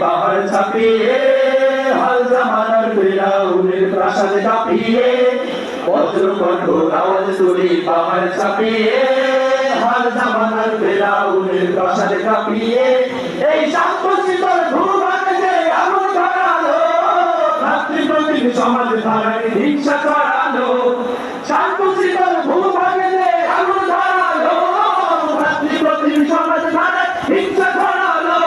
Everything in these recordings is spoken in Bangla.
পাহাড় ছাপিয়ে, হাল জামানার ফেরাউনের প্রাসাদ কাঁপিয়ে বজ্র কঠোর আওয়াজ তুলে পাহাড় ছাপিয়ে, হাল জামানার ফেরাউনের প্রাসাদ কাঁপিয়ে এই শান্ত শীতল ভাতৃপ্রতিম সমাজ ধারায় হিংসা ছড়ালো শান্ত শীতল ভূভাগে যে আগুন ধরালো ভাতৃপ্রতিম সমাজ ধারায় হিংসা ছড়ালো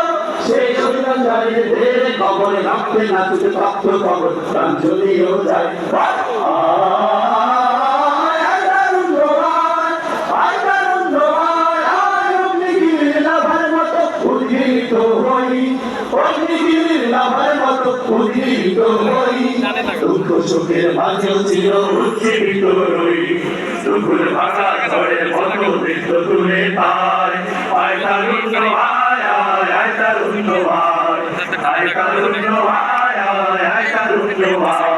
সেই অভিযানকারীদের ধীরে কবরে রাখতে না তুই তপ্ত কবর লাভার উদ্গীরিত হই। দুঃখ সুখের মাঝে চির উদ্দীপিত হই দুঃখের ভাষা ধরে মতো নৃত্য তুলে পায় আয় তারুণ্য আয় আয় তার তারুণ্য আয় আয় তারুণ্য আয় আয় আয় তারুণ্য আয়